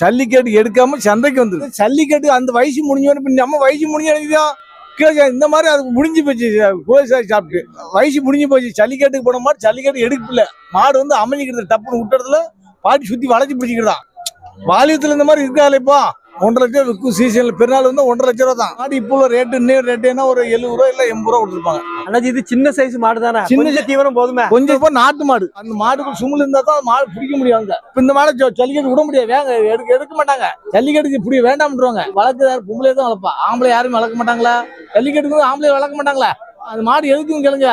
சல்லிக்கேட்டு எடுக்காம சந்தைக்கு வந்துருக்கு சல்லிக்கேட்டு அந்த வயசு முடிஞ்சோன்னு நம்ம வயசு முடிஞ்சதான் கீழே இந்த மாதிரி அது முடிஞ்சு போச்சு கோசாரி சாப்பிட்டு. வயசு முடிஞ்சு போச்சு. சல்லிக்கட்டுக்கு போன மாதிரி ஜல்லிக்கட்டு எடுக்கல. மாடு வந்து அமைஞ்சிக்கிறது டப்புன்னு விட்டுறதுல பாட்டி சுத்தி வளைச்சு பிடிச்சிக்கிறதா வாலியத்துல இந்த மாதிரி இருக்காது இப்போ. ஒன்றரை லட்சம் விற்கும் சீசன்ல பெருநாள் வந்து ஒன்றரை லட்சம் ரூபா தான். மாடு இப்போ உள்ள ரேட்டு இன்னும் ரேட்டு என்ன ஒரு எழுபது ரூபா இல்ல எண்பது ரூபா கொடுத்துருப்பாங்க. அண்ணாச்சி இது சின்ன சைஸ் மாடு தானே? சின்ன தீவனம் போதுமே? கொஞ்சம் இப்போ நாட்டு மாடு. அந்த மாடுக்கு சுமுல் இருந்தா தான் மாடு பிடிக்க முடியும் அங்க. இப்ப இந்த மாடை ஜல்லிக்கட்டு விட முடியாது. வேங்க எடுக்க எடுக்க மாட்டாங்க. ஜல்லிக்கட்டுக்கு இப்படி வேண்டாம்ன்றவங்க. வளர்க்குறாரு பொம்பளை தான் வளர்ப்பா. ஆம்பளை யாரும் வளர்க்க மாட்டாங்களா? ஜல்லிக்கட்டுக்கு ஆம்பளை வளர்க்க மாட்டாங்களா? அந்த மாடு எதுக்கும் கேளுங்க.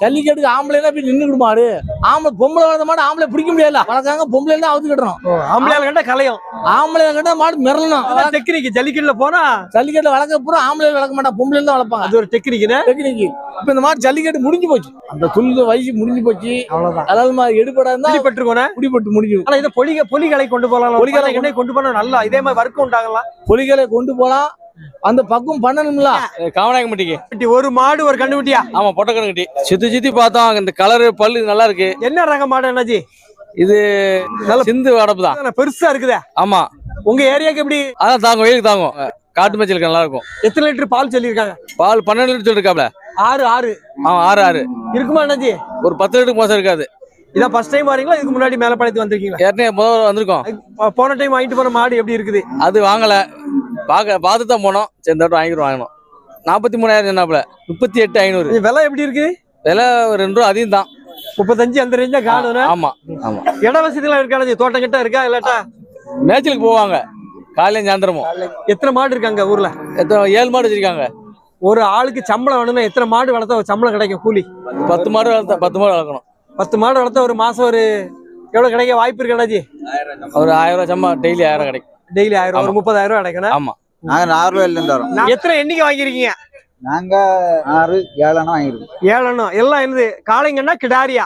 ஜல்லிக்கட்டுக்கு ஆம்பளைனா போய் நின்னுக்கிடு மாடு. ஆம்பளை பொம்பளை வளர்ந்த மாடு ஆம்பளை பிடிக்க முடியாதுல வளர்க்காங்க பொம்பளை தான் அவுத்து கட்டுறோம் ஆம்பளையால கண்டா கலையும் ஆம்பளை கண்டா மாடு மிரளணும். டெக்னிக் ஜல்லிக்கட்டுல போனா ஜல்லிக்கட்டு வளர்க்க பூரா ஆம்பளை வளர்க்க மாட்டாங்க பொம்பளை தான் வளர்ப்பாங்க. அது ஒரு டெக்னிக்னு டெக்னிக் இப்ப இந்த மாதிரி ஜல்லிக்கட்டு முடிஞ்சு போச்சு. அந்த துள்ளு வயசு முடிஞ்சு போச்சு. அவ்வளவுதான். அதாவது மாதிரி எடுபடா இருந்தா பிடிப்பட்டிருக்கோனே குடிபட்டு முடிஞ்சு ஆனா இதை பொலி பொலிகளை கொண்டு போகலாம். பொலிகளை கொண்டு போனா நல்லா இதே மாதிரி வர்க்கம் உண்டாகலாம். பொலிகளை கொண்டு போலாம் அந்த பக்கம் பண்ணணும்ல. காமநாயக்கம்பட்டிக்கு ஒரு மாடு ஒரு கண்டுபிட்டியா? ஆமா பொட்டக்கணு கட்டி. சுத்தி சுத்தி பார்த்தோம் இந்த கலரு பல்லு நல்லா இருக்கு. என்ன ரக மாடு அண்ணாச்சி? இது நல்ல சிந்து அடப்பு தான். பெருசா இருக்குதே. ஆமா. உங்க ஏரியாக்கு எப்படி? அதான் தாங்கும் வெயிலுக்கு தாங்கும். காட்டு மேய்ச்சலுக்கு நல்லா இருக்கும். எத்தனை லிட்டர் பால் சொல்லியிருக்காங்க? பால் பன்னெண்டு லிட்டர் இருக்காப்ல ஆறு ஆறு. ஆமா ஆறு ஆறு. இருக்குமா அண்ணாச்சி? ஒரு பத்து லிட்டருக்கு மோசம் இருக்காது. இதான் ஃபர்ஸ்ட் டைம் வரீங்களா? இதுக்கு முன்னாடி மேலப்பாளையத்துக்கு வந்திருக்கீங்களா? ஏற்கனவே முதல்ல வந்திருக்கோம். போன டைம் வாங்கிட்டு போன மாடு எப்படி இருக்குது? அது வாங்கல. பார்க்க பார்த்து தான் போனோம். சரி இந்த வாட்டி வாங்கிட்டு வாங்கணும். நாற்பத்தி மூணாயிரம் சொன்னாப்புல. முப்பத்தி எட்டு ஐநூறு. விலை எப்படி இருக்கு? விலை ரெண்டு ரூபா அதிகம் தான். முப்பத்தஞ்சு அந்த ரேஞ்சா காணும் ஆமா ஆமா. இட வசதிலாம் இருக்கா? அண்ணாச்சி தோட்டம் கிட்ட இருக்கா? இல்லாட்டா? மேய்ச்சலுக்கு போவாங்க. காலையில சாயந்தரமும். எத்தனை மாடு இருக்காங்க ஊர்ல? எத்தனை ஏழு மாடு வச்சிருக்காங்க. ஒரு ஆளுக்கு சம்பளம் வேணும்னா எத்தனை மாடு வளர்த்தா சம்பளம் கிடைக்கும் கூலி? பத்து மாடு வளர்த்தா பத்து மாடு வளர்க்கணும். பத்து மாடு வளர்த்தா ஒரு மாசம் ஒரு எவ்வளவு கிடைக்க வாய்ப்பு இருக்கு ஒரு ஆயிரம் ரூபாய் சம்பளம் டெய்லி ஆயிரம் கிடைக்கும். டெய்லி ஆயிரம் ஒரு. முப்பதாயிரம் ரூபாய் கிடைக்கணும் ஆமா. நாங்க நாகர்கோயில இருந்து வரோம். எத்தனை எண்ணிக்கை வாங்கியிருக்கீங்க? நாங்க ஆறு ஏழானா வாங்கிருக்கோம் ஏழனும் எல்லாம் என்னது? காளைங்கன்னா கிடாரியா?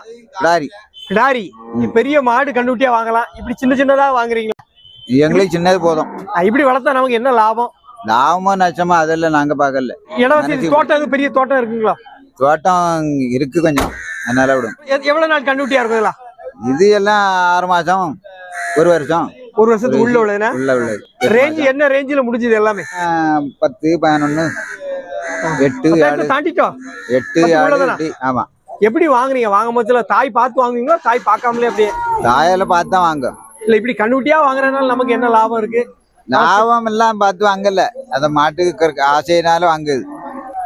கிடாரி. நீ பெரிய மாடு கண்டுபிட்டியா வாங்கலாம். இப்படி சின்ன சின்னதா வாங்குறீங்களா? எங்களுக்கு சின்னது போதும். இப்படி வளர்த்தா நமக்கு என்ன லாபம்? லாபமோ நஷ்டமோ அதெல்லாம் நாங்க பார்க்கல. இட வசதி தோட்டம் எதுவும் பெரிய தோட்டம் இருக்குங்களா? தோட்டம் இருக்கு கொஞ்சம். அதனால விடும். எவ்வளவு நாள் கண்டுபிட்டியா இருக்குங்களா இது எல்லாம் ஆறு மாசம் ஒரு வருஷம். ஒரு வருஷத்துக்கு உள்ள உள்ளதுன்னா? உள்ள உள்ளது. ரேஞ்ச் என்ன ரேஞ்சில முடிஞ்சது எல்லாமே? பத்து பதினொன்னு எட்டு ஏழு. தாண்டிட்டோம். எட்டு ஏழு? எட்டு ஆமா. எப்படி வாங்குறீங்க வாங்கும் போதுல தாய் பார்த்து வாங்குவீங்களா? தாய் பார்க்காமலே அப்படியே? தாயால பார்த்து தான் வாங்க இல்ல இப்படி கண்டுபிட்டியா வாங்குறதுனால நமக்கு என்ன லாபம் இருக்கு? லாபம் எல்லாம் பார்த்து வாங்கல. அந்த மாட்டுக்கு ஆசையினால வாங்குது.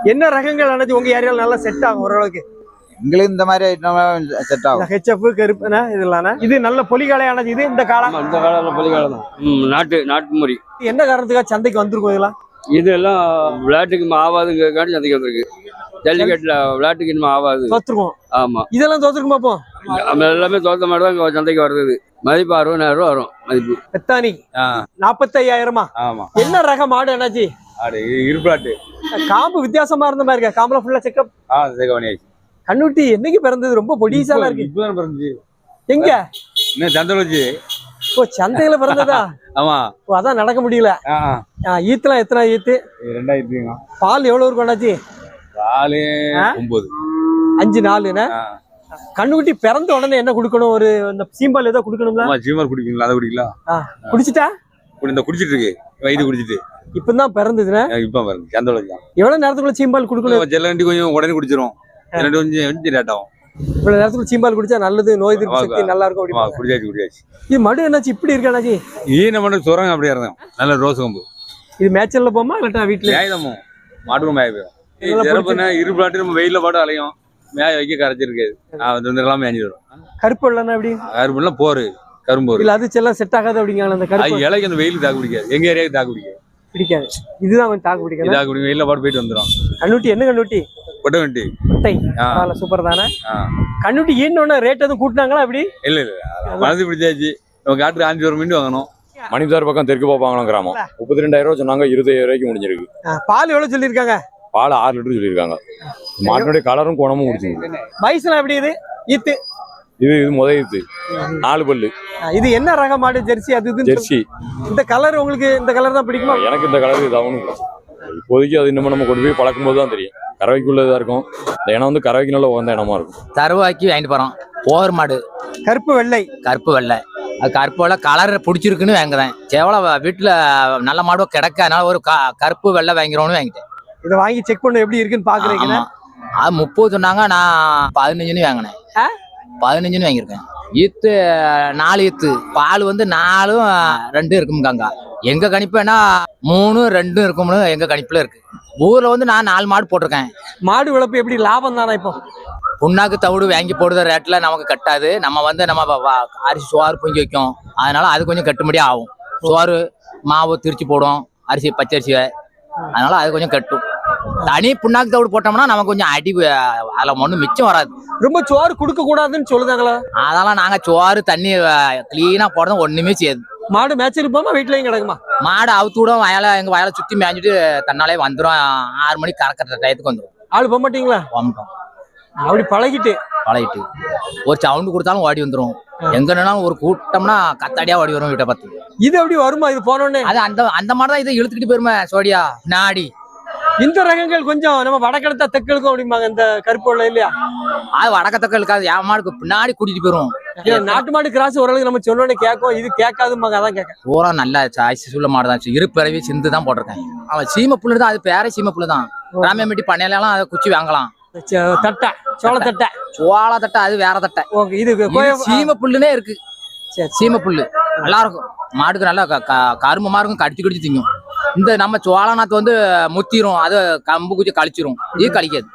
என்ன ரகங்கள் அணைச்சு உங்க ஏரியால நல்லா செட் ஆகும் ஓரளவுக்கு? எங்களுக்கு இந்த மாதிரி ஐட்டம் செட் ஆகும். ஹெச்எஃப் கருப்புனா இதெல்லாம் இது நல்ல பொலிகாலையானது. இது இந்த காலம் ஆமா, இந்த காலம் பொலிகாலம் தான். நாட்டு நாட்டு முறை. என்ன காரணத்துக்காக சந்தைக்கு வந்திருக்கும் இதெல்லாம்? இதெல்லாம் விளையாட்டுக்கு ஆகாதுங்கிறதுக்காண்டி சந்தைக்கு வந்திருக்கு. ஜல்லிக்கட்டுல விளையாட்டுக்கு இனிமே ஆகாது தோத்துருவோம் ஆமா. இதெல்லாம் தோத்துருக்கும் பார்ப்போம் நம்ம எல்லாமே தோத்த மாதிரி தான் சந்தைக்கு வருது மதிப்பு அறுபதாயிரம் ரூபா வரும் மதிப்பு. பெத்தானி ஆ. நாற்பத்தி ஐயாயிரமா ஆமா. என்ன ரக மாடு என்னாச்சு இருப்பாட்டு காம்பு வித்தியாசமா இருந்த மாதிரி இருக்கா? காம்புல ஃபுல்லா செக்கப் ஆ சேகவனியாச்சு கண்ணுட்டி என்னைக்கு பிறந்தது? ரொம்ப பொடிசாலாம் இருக்கு. இப்பதான் பிறந்துச்சு எங்க? இன்னும் சந்தை வச்சு ஓ சந்தையில பிறந்ததா? ஆமா. ஓ அதான் நடக்க முடியல. ஈத்துலாம் எத்தனை ஈத்து? ரெண்டாயிரத்தி பால் எவ்வளவு இருக்கும் அண்ணாச்சி? ஆ? ஒன்பது. அஞ்சு ஆ. கண்ணுக்குட்டி பிறந்த உடனே என்ன கொடுக்கணும்? ஒரு இந்த சீம்பால் ஏதோ கொடுக்கணும்ல? சீமார் குடிக்கீங்களா அதை குடிக்கலாம் குடிச்சிட்டா? குடி- இந்த குடிச்சிட்டு. இருக்கு வயிறு குடிச்சிட்டு இப்பதான் பிறந்ததுன்னா இப்ப வச்சு எவ்வளவு நேரத்துக்குள்ள சீம்பால் கொடுக்கணும்? ஜெல்லண்டி கொஞ்சம் உடனே குடிச்சிரும் ஜெல்லண்டி கொஞ்சம் கொஞ்சம் லேட் ஆகும். இவ்வளவு நேரத்துக்குள்ள சீம்பால் குடிச்சா நல்லது நோய் எதிர்ப்பு சக்தி நல்லா இருக்கும் அப்படி குடிச்சாச்சு குடிச்சாச்சு. இது மடு என்னாச்சு? இப்படி இருக்கு அண்ணாச்சி ஈன மட்டும் சுரங்க அப்படியே இருந்தோம் நல்ல ரோஸ் கம்பு. இது மேய்ச்சல்ல போமா இல்லாட்டா வீட்டுல மேயுதமும் மாட்டுக்கும் மேய போயிடும். சிறப்புனா இரு பாட்டு நம்ம வெயில பாட்டு அலையும். மேய வைக்க கரைச்சிருக்காது வந்து எல்லாம் மேய்ஞ்சிடும் கருப்பு இல்லைன்னா எப்படி? கரும்புலாம் போரு கரும்போரு இல்ல அது செல்லாம் செட் ஆகாது அப்படிங்க அந்த கருப்பு இலைக்கு அந்த வெயிலுக்கு தாக்கு பிடிக்காது. எங்க ஏரியாவுக்கு தாக்கு பிடிக்காது. பிடிக்காது. இதுதான் கொஞ்சம் தாக்கு பிடிக்காது? இதாக குடி வெயில பாட்டு போயிட்டு வந்துடும் கண்ணுட்டி என்ன கண்ணுட்டி? கொட்ட. வண்டி முட்டை ஆ. சூப்பர் தானே. கண்ணுட்டி ஈன்னு ரேட் எதுவும் கூட்டினாங்களா அப்படி இல்ல இல்ல மனசு பிடிச்சாச்சு. நம்ம காட்டுல அஞ்சு ஒரு மீன் வாங்கணும். மணிதார் பக்கம் தெற்கு பாப்பாங்கலம் கிராமம் முப்பத்தி ரெண்டாயிரம் ரூபா சொன்னாங்க இருபத்தாயிரம் ரூபாய்க்கு முடிஞ்சிருக்கு. பால் எவ்வளவு சொல்லியிருக்காங்க? பால் ஆறு லிட்டர் சொல்லியிருக்காங்க. மாட்டினுடைய கலரும் குணமும் முடிச்சுங்க வயசுலாம் எப்படி இது? ஈத்து. இது இது முதல் இது நாலு பல்லு. இது என்ன ரக மாடு? ஜெர்சி அது. ஜெர்சி. இந்த கலர் உங்களுக்கு இந்த கலர் தான் பிடிக்குமா? எனக்கு இந்த கலர் இதாகணும் இப்போதைக்கு அது இன்னும் நம்ம கொண்டு போய் பழக்கும் போது தான் தெரியும். கறவைக்குள்ளதா இருக்கும். இந்த இனம் வந்து கறவைக்கு நல்ல உகந்த இனமா இருக்கும். தருவாக்கி வாங்கிட்டு போறோம். ஓவர் மாடு. கருப்பு வெள்ளை. கருப்பு வெள்ளை. அது கருப்போல கலர் பிடிச்சிருக்குன்னு வாங்குறேன். செவலை வீட்டில் நல்ல மாடு கிடக்க அதனால ஒரு க- கருப்பு வெள்ளை வாங்கிறோன்னு வாங்கிட்டேன். இதை வாங்கி செக் பண்ண எப்படி இருக்குன்னு பாக்குறீங்கன்னா ஆமா. அது முப்பது சொன்னாங்க நான் பதினஞ்சுன்னு வாங்கினேன். பதினஞ்சுன்னு வாங்கியிருக்கேன். ஈத்து நாலு ஈத்து. பால் வந்து நாலும் ரெண்டும் இருக்கும்காங்க எங்க கணிப்புனா மூணு ரெண்டும் இருக்கும்னு எங்க கணிப்புல இருக்கு. ஊர்ல வந்து நான் நாலு மாடு போட்டிருக்கேன். மாடு வளர்ப்பு எப்படி? லாபம் தானே இப்போ? புண்ணாக்கு தவிடு வாங்கி போடுற ரேட்ல நமக்கு கட்டாது. நம்ம வந்து நம்ம அரிசி சோறு பொங்கி வைக்கும். அதனால அது கொஞ்சம் கட்டுப்படியா ஆகும். சோறு மாவு திரிச்சு போடும் அரிசி பச்சரிசி அதனால அது கொஞ்சம் கட்டும். தனி புண்ணாக்கு தவிடு போட்டோம்னா நமக்கு கொஞ்சம் அடி அதுல ஒன்றும் மிச்சம் வராது. ரொம்ப சோறு கொடுக்க கூடாதுன்னு சொல்லுதாங்களா? அதெல்லாம் நாங்க சோறு தண்ணி கிளீனா போடுறது ஒண்ணுமே செய்யாது. மாடு மேய்ச்சல் போமா வீட்லயும் கிடக்குமா? மாடு அவுத்து விடும் வயலை எங்க வயலை சுத்தி மேய்ஞ்சிட்டு தன்னாலே வந்துடும் ஆறு மணிக்கு கறக்கிற டயத்துக்கு வந்துடும் ஆள் போக மாட்டீங்களா? வந்துடும் அப்படி பழகிட்டு. பழகிட்டு. ஒரு சவுண்டு கொடுத்தாலும் ஓடி வந்துடும் எங்க நின்னாலும் ஒரு கூட்டம்னா கத்தாடியா ஓடி வரும் வீட்டை பார்த்து. இது எப்படி வருமா இது போனோடனே அது அந்த அந்த மாதிரி தான் இதை இழுத்துக்கிட்டு போயிருமே சோடியா நாடி. இந்த ரகங்கள் கொஞ்சம் நம்ம வடக்கிழத்தா தெற்கெழுக்கும் அப்படிம்பாங்க இந்த கருப்பு வெள்ளை இல்லையா அது வடக்கத்தக்க இருக்காது. என் மாடுக்கு பின்னாடி கூட்டிட்டு போயிரும் நாட்டு மாடு கிராஸ் ஓரளவுக்கு நம்ம சொன்னோடனே கேட்கும். இது கேட்காதும்பாங்க அதான் கேட்க. பூரா நல்ல சாய்ஸ் உள்ள மாடு தான். இரு பிறவி சிந்து தான் போட்டிருக்கேன். அவன் சீம புல்லு தான். அது பேரே சீம புல்லு தான். ராமியம்பட்டி பண்ணையிலாம் அதை குச்சி வாங்கலாம். தட்டை. சோள தட்டை. சோள தட்டை அது வேற தட்டை. ஓகே இது சீம புல்லுனே இருக்கு. சீம புல்லு. நல்லா இருக்கும். மாடுக்கு நல்லா க- க- கரும்பமா இருக்கும் கடிச்சு கடிச்சு திங்கும். இந்த நம்ம சோள நாத்து வந்து முத்திரும் அது கம்பு குச்சி கழிச்சிரும். இது கழிக்காது.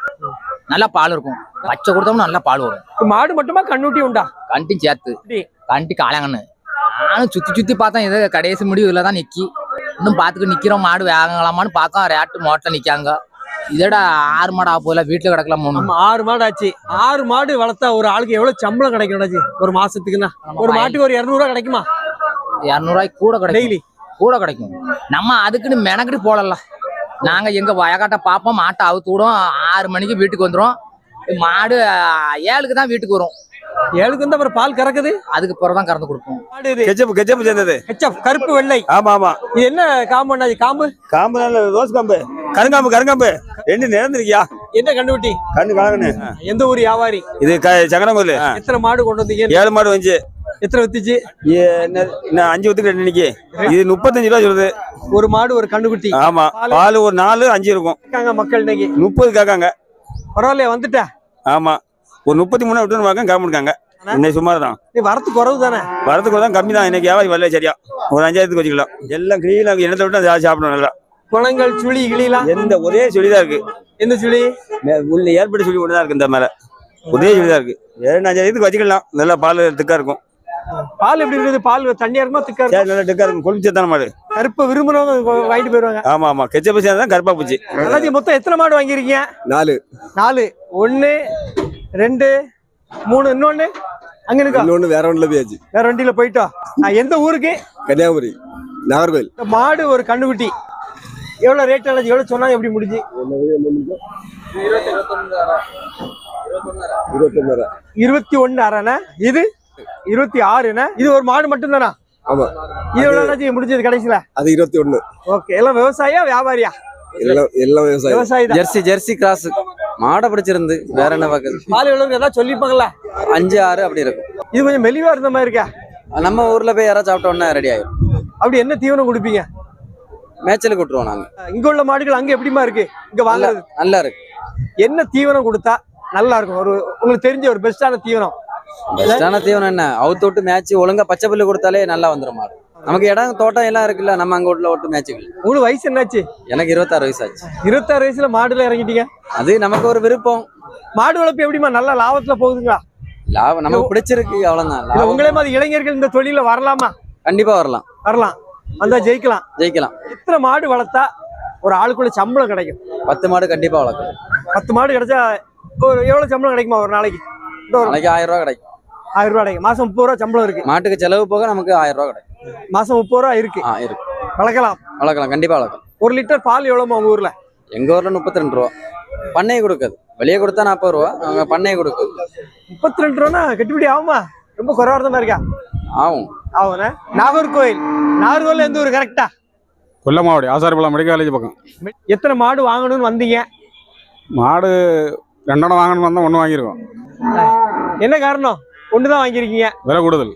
நல்லா பால் இருக்கும். பச்சை கொடுத்தோம்னா நல்லா பால் வரும். மாடு மட்டுமா கண்ணுட்டி உண்டா? கண்டி சேர்த்து. கண்டி. காளாங்கன்னு. நானும் சுத்தி சுத்தி பார்த்தேன். இது கடைசி முடிவு இதுல தான் நிக்கி. இன்னும் பார்த்துட்டு நிக்கிறோம். மாடு வாங்கலாமான்னு பார்க்கோம். ரேட்டு மோட்டில் நிக்காங்க. இதோட ஆறு மாடு ஆக போல வீட்டுல கிடக்கலாம் ஆறு மாடு ஆச்சு. ஆறு மாடு வளர்த்தா ஒரு ஆளுக்கு எவ்வளவு சம்பளம் கிடைக்கும்? ஒரு மாசத்துக்குன்னா. ஒரு மாட்டுக்கு ஒரு இருநூறு ரூபா கிடைக்குமா? இரநூறுவாய்க்கு கூட கிடைக்கும். டெய்லி கூட கிடைக்கும். நம்ம அதுக்குன்னு மெனக்கிட்டு போடல நாங்க எங்க வயக்காட்ட பார்ப்போம் மாட்டை அவுத்து விடும் ஆறு மணிக்கு வீட்டுக்கு வந்துரும் மாடு ஏழுக்கு தான் வீட்டுக்கு வரும். ஏழுக்கு வந்து அப்புறம் பால் கறக்குது? அதுக்கு பிறகு தான் கறந்து கொடுப்போம். மாடு இது. கெச்சப்பு கெச்சப்பு சேர்ந்தது. HF, கருப்பு வெள்ளை. ஆமா ஆமா. இது என்ன காம்பு? காம்பு? காம்பு ரோஸ் காம்பு. கருங்காம்பு கருங்காம்பு. ரெண்டு நிறந்திருக்கியா? என்ன கண்டுபிட்டி? கண்ணு கலங்கண்ணு எந்த ஊர் வியாபாரி? இது க சங்கடங்கோல் எத்தனை மாடு கொண்டு வந்தீங்க? ஏழு மாடு வந்துச்சு. எத்தனை வித்துச்சு? இன்னும் அஞ்சு ஊத்துக்கு ரெண்டு நிக்கி இது முப்பத்தஞ்சு ரூபா சொல்லுது. ஒரு மாடு ஒரு கண்ணுக்குட்டி ஆமா. பால். ஒரு நாலு அஞ்சு இருக்கும். மக்கள் இன்னைக்கு. முப்பது கேட்காங்க. பரவாயில்லையா வந்துட்டா? ஆமா. ஒரு முப்பத்தி மூணு விட்டுன்னு பார்க்க காமிருக்காங்க இன்னைக்கு சுமார் தான் வரத்து குறவு தானே? வரதுக்கு தான் கம்மி தான். இன்னைக்கு வியாபாரி வரல சரியா. ஒரு அஞ்சாயிரத்துக்கு வச்சுக்கலாம். எல்லாம் கிளீனாக எண்ணத்தை விட்டு அதை சாப்பிடணும் நல்லா. குளங்கள் சுழி கிளிலாம் எந்த ஒரே சுழிதான் இருக்கு. எந்த சுழி? உள்ள ஏற்பட்ட சுழி ஒன்று தான் இருக்கு இந்த மேல. ஒரே சுழிதான் இருக்கு. ஏழு அஞ்சாயிரத்துக்கு வச்சுக்கலாம். நல்லா பால் திக்கா இருக்கும். பால் எப்படி இருக்குது? பால் தண்ணியா இருக்குமா? திக்கா இருக்கும்? சரி நல்லா திக்கா இருக்கும். கொழுப்பிச்சத்தான மாடு. கருப்பு விரும்புறவங்க வாங்கிட்டு போயிருவாங்க. ஆமா ஆமா. கெச்ச பசி தான் கருப்பா பூச்சி. அண்ணாச்சி மொத்தம் எத்தனை மாடு வாங்கியிருக்கீங்க? நாலு. நாலு. ஒன்னு ரெண்டு மூணு இன்னொன்னு? அங்க இருக்கா இன்னொன்று வேற ஒன்றில் போயாச்சு. வேற வண்டியில போயிட்டோம் நான் எந்த ஊருக்கு? கன்னியாகுமரி நாகர்கோவில். மாடு ஒரு கண்ணுக்குட்டி. எவ்வளவு ரேட் அண்ணாச்சி எவ்வளவு சொன்னாங்க எப்படி முடிஞ்சு? இருபத்தி ஒண்ணு அரைண்ணா இது? இருபத்தி ஆறுண்ணா இது ஒரு மாடு மட்டும் தானா ஆமா. இது எவ்வளவு முடிஞ்சது கடைசியில? அது இருபத்தி ஒன்று ஓகே. எல்லாம் விவசாயியா வியாபாரியா? எல்லாம் விவசாயி ஜெர்சி ஜெர்சி கிராஸ். மாடை பிடிச்சிருந்து வேற என்ன பார்க்குது பால் எவ்வளவு ஏதாவது சொல்லிப்பாங்களா அஞ்சு ஆறு அப்படி இருக்கும். இது கொஞ்சம் மெலிவா இருந்த மாதிரி இருக்கா. நம்ம ஊர்ல போய் யாராவது சாப்பிட்டோன்னா ரெடி ஆயிடும் அப்படி என்ன தீவனம் கொடுப்பீங்க? மேய்ச்சலுக்கு விட்டுருவோம் நாங்க. இங்க உள்ள மாடுகள் அங்க எப்படிமா இருக்கு? இங்க வாங்குறது? நல்லா இருக்கு. என்ன தீவனம் கொடுத்தா நல்லா இருக்கும்? ஒரு உங்களுக்கு தெரிஞ்ச ஒரு பெஸ்டான தீவனம். பெஸ்டான தீவனம் என்ன? அவுத்து விட்டு மேய்ச்சி ஒழுங்கா பச்சை புல்லு கொடுத்தாலே நல்லா வந்துடும் மாடு. நமக்கு இடம் தோட்டம் எல்லாம் இருக்குல்ல நம்ம அங்க வீட்டுல விட்டு மேய்ச்சிக்கலாம் உங்களுக்கு வயசு என்னாச்சு? எனக்கு இருபத்தாறு வயசு ஆச்சு இருபத்தாறு வயசுல மாடுல இறங்கிட்டீங்க? அது நமக்கு ஒரு விருப்பம். மாடு வளர்ப்பு எப்படிமா நல்ல லாபத்துல போகுதுங்களா? லாபம் நமக்கு பிடிச்சிருக்கு அவ்வளவுதான். உங்களே மாதிரி இளைஞர்கள் இந்த தொழில வரலாமா? கண்டிப்பா வரலாம். வரலாம். வந்தா ஜெயிக்கலாம். ஜெயிக்கலாம். எத்தனை மாடு வளர்த்தா ஒரு ஆளுக்குள்ள சம்பளம் கிடைக்கும். பத்து மாடு கண்டிப்பா வளர்க்கலாம். பத்து மாடு கிடைச்சா ஒரு எவ்வளவு சம்பளம் கிடைக்குமா ஒரு நாளைக்கு? நாளைக்கு ஆயிரம் ரூபா கிடைக்கும். ஆயிரம் ரூபாய் கிடைக்கும். மாசம் முப்பது ரூபா சம்பளம் இருக்கு. மாட்டுக்கு செலவு போக நமக்கு ஆயிரம் ரூபா கிடைக்கும். மாசம் முப்பது ரூபா இருக்கு. ஆ இருக்கு. வளர்க்கலாம். வளர்க்கலாம். கண்டிப்பா வளர்க்கலாம். ஒரு லிட்டர் பால் எவ்வளோமா உங்க ஊர்ல? எங்க ஊர்ல முப்பத்தி ரெண்டு ரூபா. பண்ணையை கொடுக்குது. வெளியே கொடுத்தா நாற்பது ரூபா. அவங்க பண்ணையை கொடுக்குது. முப்பத்தி ரெண்டு ரூபா கட்டுப்படி ஆகுமா? ரொம்ப குறைவாரதமா இருக்கா ஆகும். ஆகுண்ணே நாகர்கோயில் நாகர்கோயில் எந்த ஊர்? கரெக்டா கொல்லமாவடி ஆசாரிபள்ளம் மெடிக்கல் காலேஜ் பக்கம். எத்தனை மாடு வாங்கணும்னு வந்தீங்க? மாடு ரெண்டெண்ணம் வாங்கணும் வந்தால் ஒன்று வாங்கியிருக்கோம். என்ன காரணம்? ஒண்ணுதான் வாங்கியிருக்கீங்க. விலை கூடுதல்.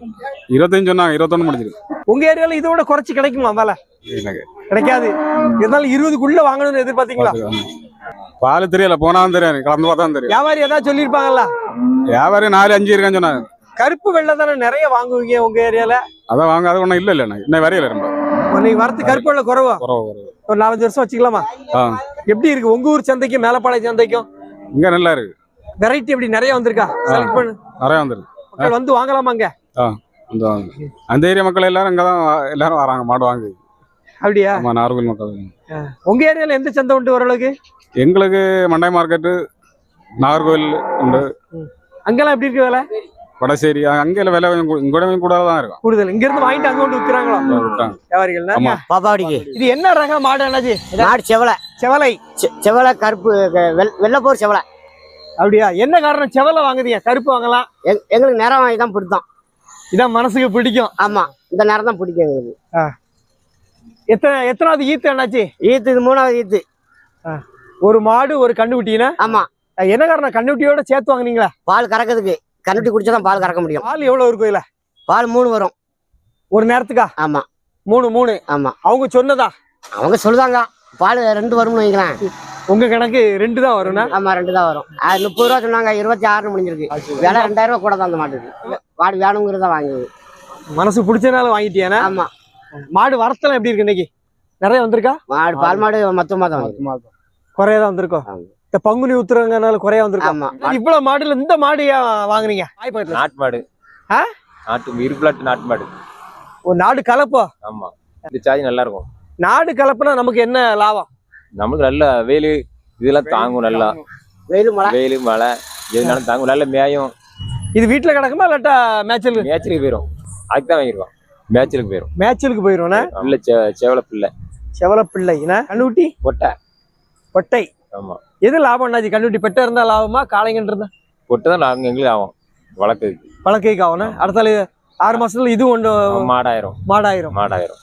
இருபத்தஞ்சு சொன்னாங்க இருபத்தொன்னு முடிஞ்சிருக்கு. உங்க ஏரியால இதோட குறைச்சு கிடைக்குமா விலை? எனக்கு. கிடைக்காது. இருந்தாலும் இருபதுக்குள்ள வாங்கணும்னு எதிர்பார்த்தீங்களா? பால் தெரியல போனாலும் தெரியாது. கலந்து பார்த்தா தெரியும் வியாபாரி ஏதாவது சொல்லியிருப்பாங்கல்ல? வியாபாரி நாலு அஞ்சு இருக்கான்னு சொன்னாங்க கருப்பு வெள்ளை தானே நிறைய வாங்குவீங்க உங்க ஏரியால? அதான் வாங்க அது ஒன்றும் இல்லை இல்லை இன்னும் வரையில ரொம்ப. இன்னைக்கு வரத்து கருப்பு வெள்ளை குறவா? ஒரு நாலஞ்சு வருஷம் வச்சுக்கலாமா? எப்படி இருக்கு? உங்க ஊர் சந்தைக்கும் மேலப்பாளைய சந்தைக்கும்? இங்கே நல்லா இருக்கு. வெரைட்டி எப்படி நிறைய வந்திருக்கா? செலக்ட் பண்ணு. நிறைய வந்துருக்கு. மக்கள் வந்து வாங்கலாமாங்க அந்த ஏரியா மக்கள் எல்லாரும் இங்கே தான் எல்லாரும் வராங்க மாடு வாங்க அப்படியா? ஆமா நாகர்கோவில் மக்கள். உங்க ஏரியால எந்த சந்தை உண்டு ஓரளவுக்கு? எங்களுக்கு மண்டை மார்க்கெட்டு நாகர்கோவில் உண்டு. அங்கெல்லாம் எப்படி இருக்கு விலை? வடசேரி அங்கே விலை கொஞ்சம் இங்கூட கூட தான் இருக்கும். கூடுதல். இங்க இருந்து வாங்கிட்டு அங்க கொண்டு விற்கிறாங்களோ. வியாபாரிகள் ஆமா. பாப்பாடிக்கு இது என்ன ரக மாடு அண்ணாச்சி நாடு செவலை. செவலை. செ- செவலை கருப்பு வெள்ளைப்போர் செவலை. அப்படியா? என்ன காரணம்? செவலை வாங்குதீங்க. கருப்பு வாங்கலாம். எங் எங்களுக்கு நேரம் வாங்கி தான் பிடித்தோம். இதான் மனசுக்கு பிடிக்கும். ஆமா. இந்த நேரம் தான் பிடிக்கும் எங்களுக்கு. எத்தனை எத்தனாவது ஈத்து அண்ணாச்சி ஈத்து இது மூணாவது ஈத்து. ஒரு மாடு ஒரு கண்ணுக்குட்டினா ஆமா. என்ன காரணம்? கண்ணுக்குட்டியோட சேர்த்து வாங்குனீங்களா? பால் கறக்கிறதுக்கு. கண்ணுட்டி குடிச்சா தான் பால் கறக்க முடியும். பால் எவ்வளவு இருக்கும் இதுல? பால் மூணு வரும். ஒரு நேரத்துக்கா? ஆமா. மூணு மூணு. ஆமா. அவங்க சொன்னதா? அவங்க சொல்லுதாங்க. பால் ரெண்டு வரும்னு வைங்களேன். உங்க கணக்கு ரெண்டு தான் வரும்னா? ஆமா ரெண்டு தான் வரும். அது முப்பது ரூபா சொன்னாங்க இருபத்தி ஆறுனு முடிஞ்சிருக்கு. விலை ரெண்டாயிரம் ரூபா கூட தான் அந்த மாட்டுக்கு. மாடு வேணுங்கிறத வாங்குது மனசு பிடிச்சனால வாங்கிட்டியானா ஆமா. மாடு வரத்தெல்லாம் எப்படி இருக்கு இன்னைக்கு? நிறைய வந்திருக்கா? மாடு பால் மாடு மொத்தமா தான் வாங்குது குறையதான் வந்திருக்கோம். இந்த பங்குனி உத்துறங்கனால குறைய வந்திருக்கும். இவ்வளவு மாடுல இந்த மாடு ஏன் வாங்குறீங்க நாட்டு மாடு. ஆ? நாட்டு இருப்பிலாட்டு நாட்டு மாடு. ஒரு நாடு கலப்போ? ஆமா. இந்த சாதி நல்லா இருக்கும். நாடு கலப்புனா நமக்கு என்ன லாபம்? நம்மளுக்கு நல்ல வெயில் இதெல்லாம் தாங்கும் நல்லா. வெயில் மழை. வெயில் மழை எதுனாலும் தாங்கும். நல்ல மேயும். இது வீட்டுல கிடக்குமா இல்லாட்டா மேய்ச்சல் மேய்ச்சலுக்கு போயிடும் அதுக்கு தான் வாங்கிருக்கோம். மேய்ச்சலுக்கு போயிடும் மேய்ச்சலுக்கு போயிருவோண்ணே நல்ல செ- செவல பிள்ளை. செவல பிள்ளைனா கண்ணுக்குட்டி? பொட்டை. பொட்டை. ஆமா. எது லாபம் அண்ணாச்சி கண்ணுக்குட்டி பெட்டை இருந்தா லாபமா? காளைங்கன்னு இருந்தா? பொட்டை தான் நாங்கள் எங்களுக்கு ஆகும் வளர்க்குறதுக்கு. பழக்கைக்கு ஆகும்னா? அடுத்தால ஆறு மாசத்துல இது ஒன்று மாடாயிரும். மாடாயிரும். மாடாயிரும்.